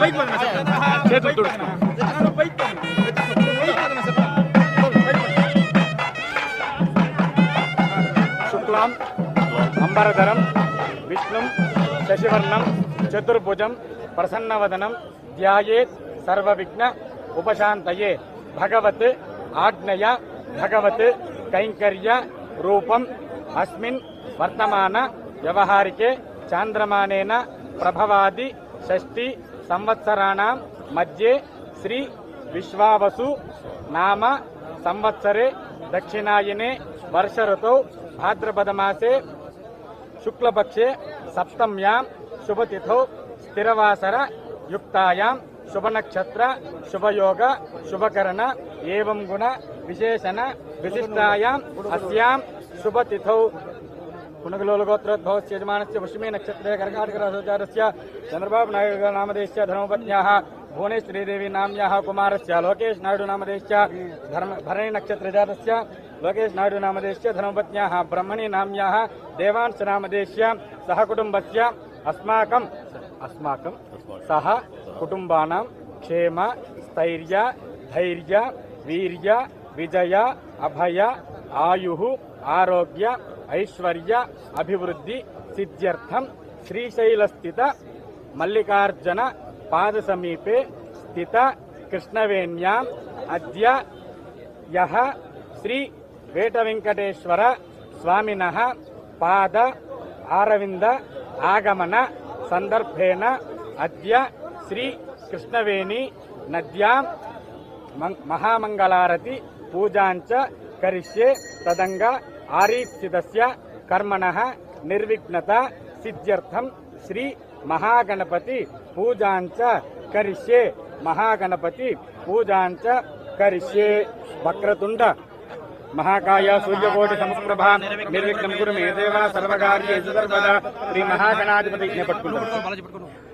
Bike பண்ணுங்க sir சேர்த்து விட்டு விடுங்க பைக் பண்ணுங்க சுக்லாம் அம்பரதரம் விஷ்ணும் சசிவர்ணம் சதுர்புஜம் பிரசன்னவதனம் தியாயே சர்வவிக்ன உபசாந்தயே பகவத் ஆக்னயா பகவத் கைங்கரிய ரூபம் அஸ்மின் வர்த்தமான விவகாரிக்கே சாந்திரமானேன பிரபவாதி షష్ఠి సంవత్సరాణం మధ్యే శ్రీ విశ్వావసు నామ సంవత్సరే దక్షిణాయనే వర్ష ఋతౌ భాద్రపదమాసే శుక్లపక్షే సప్తమ్యాం శుభతిథౌ స్థిరవాసర యుక్తాయాం శుభనక్షత్ర శుభయోగ శుభకరణ ఏం గుణ విశేషణ విశిష్టాయాం అస్యాం శుభతిథౌ पुनगलोलगोत्रोद्भवस्य यजमानस्य पुष्मे नक्षत्रे कर्काटकरासोचारस्य चन्द्रबाबुनायुडुनामदेश्य धर्मपत्न्याः भुवनेश्वरीदेवी नाम्न्याः कुमारस्य लोकेशनायुडुनामदेश्य धर्म भरणी भरणिनक्षत्रजातस्य लोकेशनायुडुनामदेश्य धर्मपत्न्याः ब्रह्मणि नाम्न्याः देवांशनामदेश्य सहकुटुम्बस्य अस्माकम् अस्माकं सह कुटुम्बानां क्षेम, स्थैर्य, धैर्य, वीर्य, विजय, अभय, आयुः, आरोग्य ఐశ్వర్య అభివృద్ధి సిద్ధ్యర్థం శ్రీశైలస్థిత మల్లికార్జున పాద సమీపే స్థిత కృష్ణవేణ్యాం అద్య యహ శ్రీ వేటవెంకటేశ్వర స్వామిన పాద ఆరవింద ఆగమన సందర్భేణ అద్య శ్రీ కృష్ణవేణి నద్యాం మహామంగళారతి పూజాంచ కరిష్యే తదంగా ఆరీప్సితస్య కర్మణ నిర్విఘ్నత సిద్ధ్యర్థం శ్రీ మహాగణపతి పూజాంచ కరిష్యే. మహాగణపతి పూజాంచ కరిష్యే. వక్రతుండ. మహాకాయ సూర్యకోటి సమప్రభ నిర్విఘ్నం గురు మే దేవా సర్వకార్యేషు సర్వదా. శ్రీ మహాగణాధిపతి పట్టుకుంటాం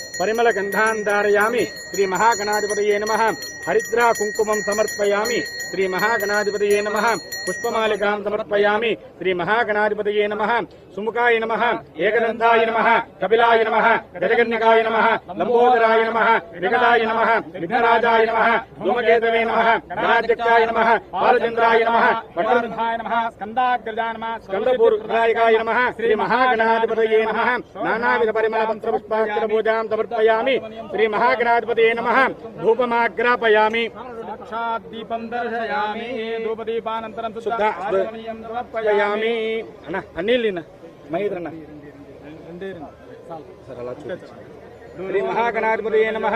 పరిమళ గంధాన్ ధారయామి శ్రీ మహాగణాధిపతయే నమ హరిద్రా కుంకుమం సమర్పయామి శ్రీ మహాగణాధిపతయే నమ పుష్పమాలికాం సమర్పయామి శ్రీ మహాగణాధిపతయే నమ సుముఖాయ నమ ఏకదంతాయ నమ కపిలాయ నమ గజగన్యకాయ నమ లంబోదరాయ నమ వికటాయ నమ విఘ్నరాజాయ నమ ధూమకేతవే నమ గణాధ్యక్షాయ నమ బాలచంద్రాయ నమ వటోర్ధాయ నమః స్కందాగ్రజాయ నమః స్కందపూర్ణాయకాయ నమ శ్రీ మహాగణాధిపతయే నమ నానావిధ పరిమళ మంత్ర పుష్పాక్షర పూజాం సమర్పయామి శ్రీ మహాగణాధిపతయే నమ ధూపమాగ్రాపయామి సాక్షాత్ దీపం దర్శయామి ధూపదీపానంతరం సమర్పయామి పయామి అన్న అన్నీళ్ళిన మహేంద్రన్న. శ్రీ మహాగణాధిపతయే నమ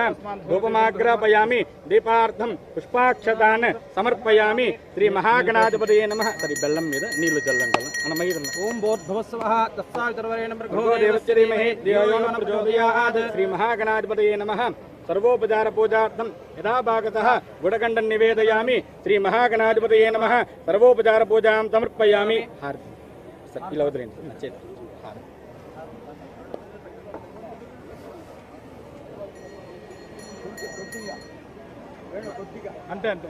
ధూపమాగ్రాపయామి దీపార్థం పుష్పాక్షతాన్ సమర్పయామి శ్రీ మహాగణాధిపతయే నమ సరే బెల్లం మీద నీళ్ళు చల్లండి. అన్న మహేంద్రన్న ఓం భూర్భువస్వః తత్సావితర్వరేణ ధియో న ప్రచోదయాత్ శ్రీ మహాగణాధిపతయే నమః సర్వోపచార పూజార్థం యథాభాగత గుడకండం నివేదయామి. శ్రీ మహాగణాధిపతయే నమ. సర్వోపచార పూజాం సమర్పయామి. హారతి. ఇలా వదిలేండి నా హారతి. అంతే అంతే.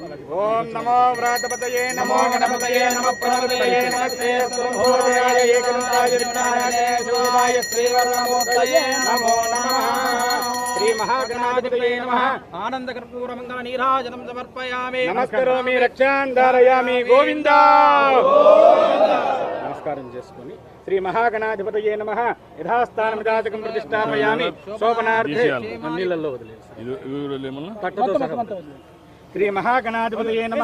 ఓం నమో వ్రాతపతయే నమో గణపతయే నమ ప్రణపతయే నమస్తే. స్వభోజయాయ ఏకదంతాయ విఘ్నాయ శివాయ శ్రీవర్ణమూర్తయే నమో నమః. శ్రీ మహాగణాధిపతయే నమః. ఆనందకర్పూరమంగళ నీరాజనం సమర్పయామి. నమస్కరోమి రక్షాన్ ధారయామి గోవింద. నమస్కారం చేసుకుని శ్రీ మహాగణాధిపతయే నమ. యథాస్థానం జాతకం ప్రతిష్టాపయామి. శోభనార్థే. నీళ్ళల్లో పట్టుతో సహా. శ్రీ మహాగణాధిపతయే నమ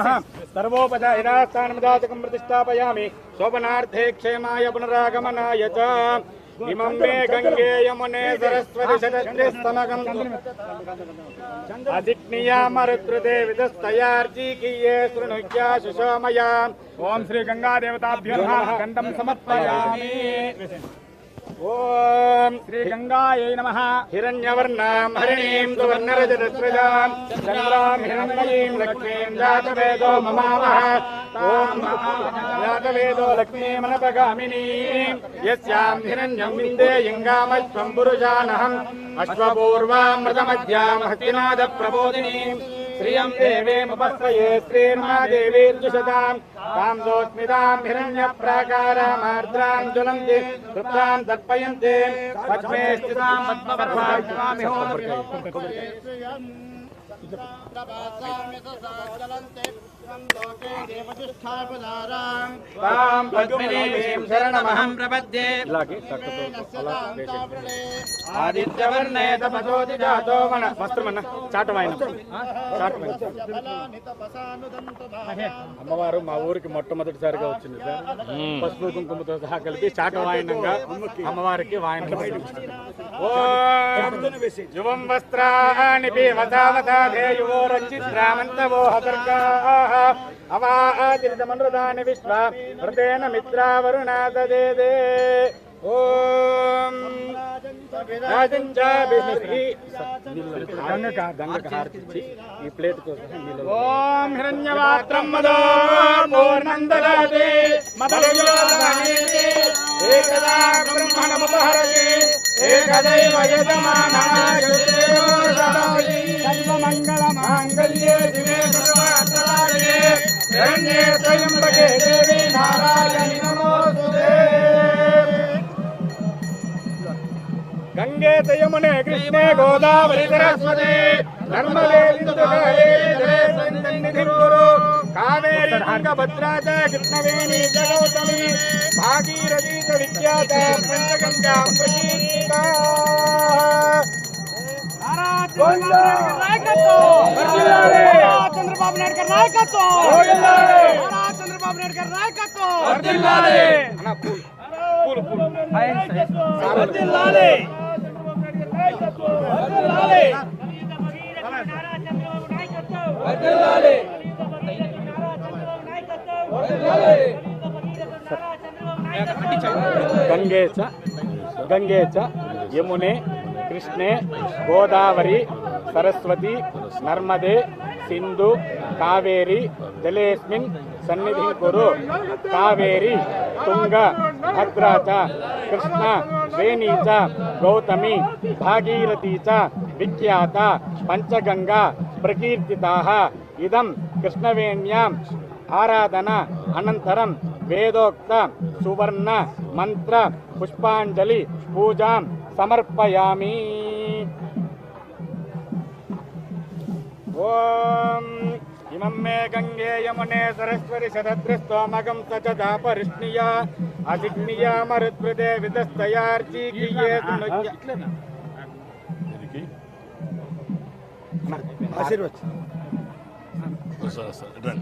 సర్వోపద యథాస్థానం జాతకం ప్రతిష్టాపయామి శోభనార్థే క్షేమాయ పునరాగమనాయ చ ఇమం మే గంగే యమునే సరస్వతి శతత్రిస్తమగం అదిగ్నియామరుద్రుదే విదస్తయార్జీకీయే శృణుజ్యా సుషోమయా ఓం ఓం శ్రీ గంగాయై నమః. హిరణ్యవర్ణాం హరిణీం సువర్ణరజతస్రజాం చంద్రాం హిరణ్మయీం లక్ష్మీం జాతవేదో మమావహ ఓం జాతవేదో లక్ష్మీమనపగామినీం. యస్యాం హిరణ్యం విందేయంగామశ్వం పురుషానహం అశ్వపూర్వామృతమధ్యాం హస్తినాద ప్రబోధినీం. శ్రియం దేవేముపస్వయే శ్రీర్మాదేవీర్జుషతాం तां दोस्मितां हिरण्यप्राकारामार्द्रां ज्वलन्ति तृप्तां तर्पयन्ति पद्मे स्थितां तां అమ్మవారు మా ఊరికి మొట్టమొదటిసారిగా వచ్చింది సార్. పసుపు కుంకుమతో సహా కలిపి చాట వాయనంగా అమ్మవారికి వాయన యువం వస్త్రాన్ని పీవతావతాధేయువో దుర్గా అవాదిరితమనృదాని విశ్వ హృదేన మిత్రావరుణాదదేదే. ఓం ఈ ప్లేట్తో సహా నీళ్ళలో ఓం హిరణ్యవాత్రం మదో పూర్ణందరాదే మదయోదనీతి ఏకదా బ్రహ్మణముపహరతి ఏకదైవ యజమానాయుతే సర్వమంగళ మాంగళ్యే శివే శరణ్యే త్రయంబకే దేవి నారాయణి నమోస్తుతే గంగే చ యమునే కృష్ణే గోదావరి సరస్వతి నర్మదే సింధుకాయే సన్నిధిం కురు కావేరి తుంగభద్రా చ కృష్ణవేణి చ గౌతమి భాగీరథీ చ విఖ్యాత పంచగంగా ప్రకీర్తితా చంద్రబాబు నాయుడు గారి నాయకత్వం. చంద్రబాబు నాయుడు గారి నాయకత్వం. అన్న పూలు పూలు పూలు వర్ధిల్లాలి. గంగే చ గంగే చ యమునే కృష్ణే గోదావరి సరస్వతి నర్మదే సింధు కావేరి జలేస్మిన్ సన్నిధి కురు. కావేరి తుంగ భద్రా చ కృష్ణ వేణీ చ గౌతమి భాగీరథీ చ విఖ్యాత పంచగంగా ప్రకీర్తితా ఇదం కృష్ణవేణ్యాం ఆరాధన అనంతరం వేదోక్త సువర్ణ మంత్ర పుష్పాంజలి పూజాం సమర్పయామి. ఓ इमे गंगे यमुने सरस्वति शतद्रस्तोमगं स च दापरिष्णीया। अजिग्निया मरुत्पृदे वितस्तयार्चीकीये आशीर्वच। डन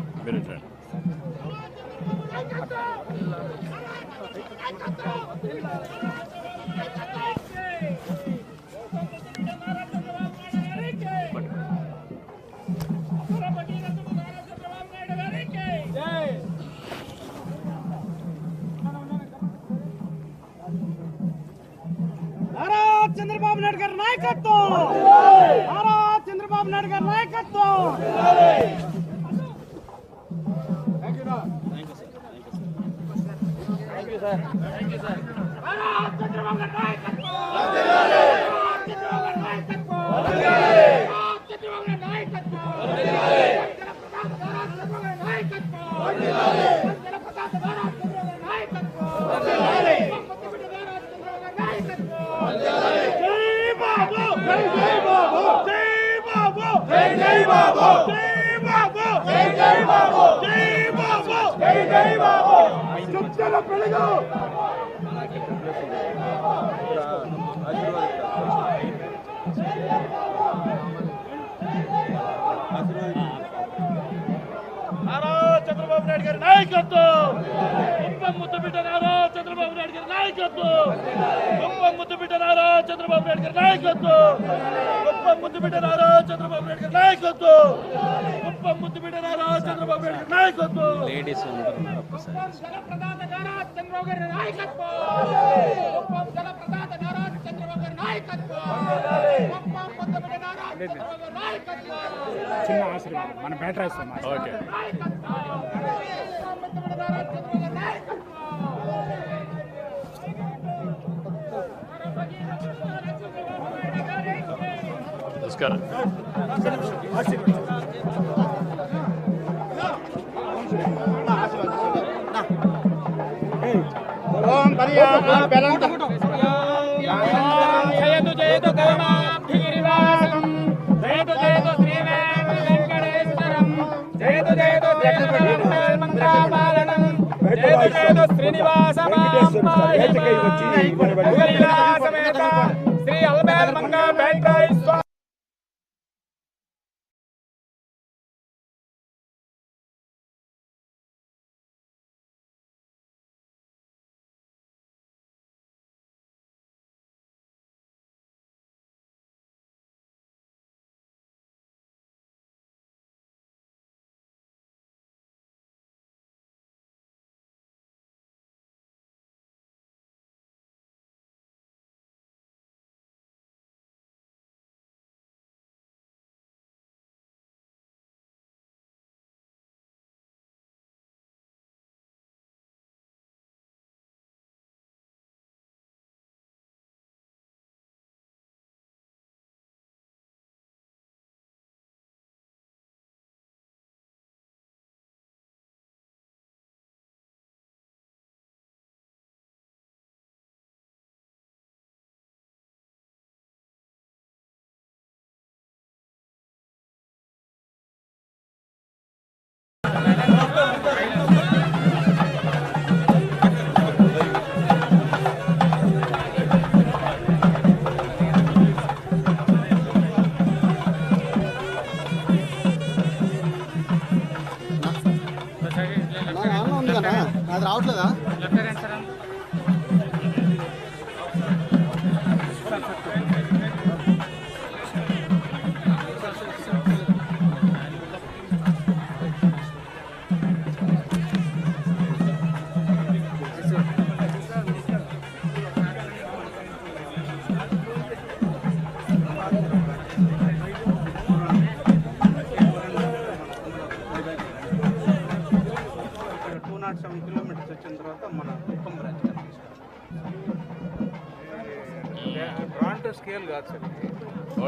గారి పెలుగు నారా చంద్రబాబు నాయుడు గారి నాయకత్వం! కుప్పం ముద్దుబిడ్డ నారా చంద్రబాబు నాయుడు గారి నాయకత్వం! కుప్పం ముద్దుబిడ్డ నారా చంద్రబాబు నాయుడు గారి నాయకత్వం! కుప్పం ముద్దుబిడ్డ నారా చంద్రబాబు నాయుడు గారి నాయకత్వం! కుప్పం ముద్దుబిడ్డ నారా చంద్రబాబు నాయుడు గారి నాయకత్వం! లేడీస్ అందరూ ఉన్నారు ఒక్కసారి జలప్రదాత నారా చంద్రబాబు గారి నాయకత్వం కుప్పం జలప్రదాత నారా చంద్రబాబు గారి నాయకత్వం కుప్పం ముద్దబిడ్డ నారా చంద్రబాబు గారి నాయకత్వం చిన్న ఆశీర్వాదం మన బ్యాటరీ ఇస్తాం ఓకే నమస్కారం ఓం పర్యామ బలంత జయతు జయతు గౌమాభిగిరివాసం జయతు జయతు శ్రీ వెంకటేశ్వరం జయతు జయతు మంగళపాలనం జయతు జయతు శ్రీనివాస సమేత శ్రీ అల్బేల్ మంగ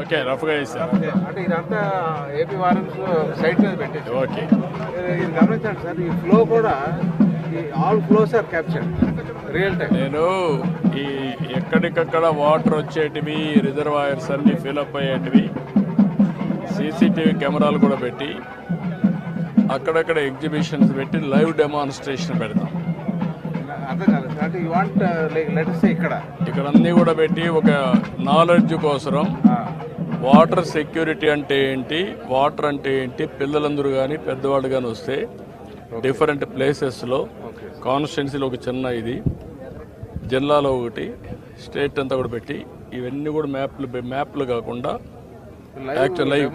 ఓకే రఫ్గా వేసారు అంటే ఇదంతా ఏపీ వారెన్స్ సైట్ మీద పెట్టేసి ఓకే. ఇది గమనించండి సార్ ఈ ఫ్లో కూడా all flows are capture real time నేను ఈ ఎక్కడికక్కడ వాటర్ వచ్చేటివి రిజర్వాయర్స్ అన్ని ఫిలప్ అయ్యేటివి సీసీటీవీ కెమెరాలు కూడా పెట్టి అక్కడక్కడ ఎగ్జిబిషన్స్ పెట్టి లైవ్ డెమాన్స్ట్రేషన్ పెడతాం. లెటర్స్ ఇక్కడ ఇక్కడ. అన్నీ కూడా పెట్టి ఒక నాలెడ్జ్ కోసరం వాటర్ సెక్యూరిటీ అంటే ఏంటి? వాటర్ అంటే ఏంటి? పిల్లలందరూ కానీ పెద్దవాళ్ళు కానీ వస్తే డిఫరెంట్ ప్లేసెస్లో కాన్స్టిట్యున్సీలో ఒక చిన్న ఇది జిల్లాలో ఒకటి స్టేట్ అంతా కూడా పెట్టి ఇవన్నీ కూడా మ్యాప్లు మ్యాప్లు కాకుండా actual live?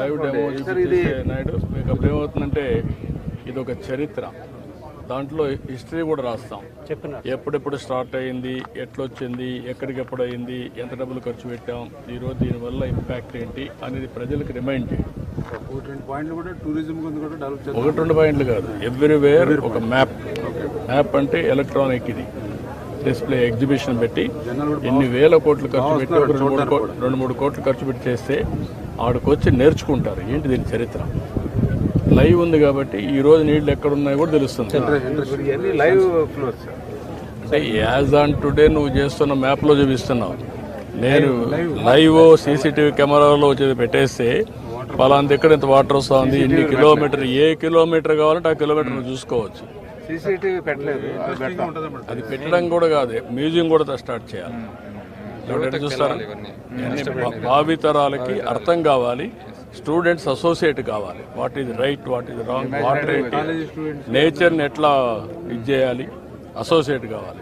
Live demo sir ఇది నాయుడు మీకు అప్పుడు ఏమవుతుందంటే ఇది ఒక చరిత్ర. దాంట్లో హిస్టరీ కూడా రాస్తాం. ఎప్పుడెప్పుడు స్టార్ట్ అయింది ఎట్లొచ్చింది ఎక్కడికి ఎప్పుడు అయింది ఎంత డబ్బులు ఖర్చు పెట్టాం ఈరోజు దీనివల్ల ఇంపాక్ట్ ఏంటి అనేది ప్రజలకు రిమైండ్ చేయండి. ఒకటి రెండు పాయింట్లు కూడా టూరిజం కింద కూడా డెవలప్ ఒకటి రెండు పాయింట్లు కాదు. ఎవ్రీవేర్ ఒక మ్యాప్ మ్యాప్ అంటే ఎలక్ట్రానిక్ ఇది. డిస్ప్లే ఎగ్జిబిషన్ పెట్టి ఎన్ని వేల కోట్లు ఖర్చు పెట్టి రెండు మూడు కోట్లు రెండు మూడు కోట్లు ఖర్చు పెట్టి చేస్తే ఆడికి వచ్చి నేర్చుకుంటారు. ఏంటి దీని చరిత్ర? లైవ్ ఉంది కాబట్టి ఈ రోజు నీళ్ళు ఎక్కడ ఉన్నాయో కూడా తెలుస్తుంది. ఇవన్నీ లైవ్ ఫ్లోస్ సార్ అంటే యాజ్ ఆన్ టుడే నువ్వు చేస్తున్న మ్యాప్లో చూపిస్తున్నావు. నేను లైవ్ సీసీటీవీ కెమెరాలో వచ్చేది పెట్టేస్తే పలానా దగ్గర ఇంత వాటర్ వస్తుంది ఇన్ని కిలోమీటర్ ఏ కిలోమీటర్ కావాలంటే ఆ కిలోమీటర్ నువ్వు చూసుకోవచ్చు. సీసీటీవీ పెట్టలేదు అది పెట్టాం. అది పెట్టడం కూడా కాదు మ్యూజియం కూడా స్టార్ట్ చేయాలి. చూస్తారా? భావితరాలకి అర్థం కావాలి. స్టూడెంట్స్ అసోసియేట్ కావాలి. What is right what is wrong water ఏంటి నేచర్ని ఎట్లా ఇది చేయాలి? అసోసియేట్ కావాలి.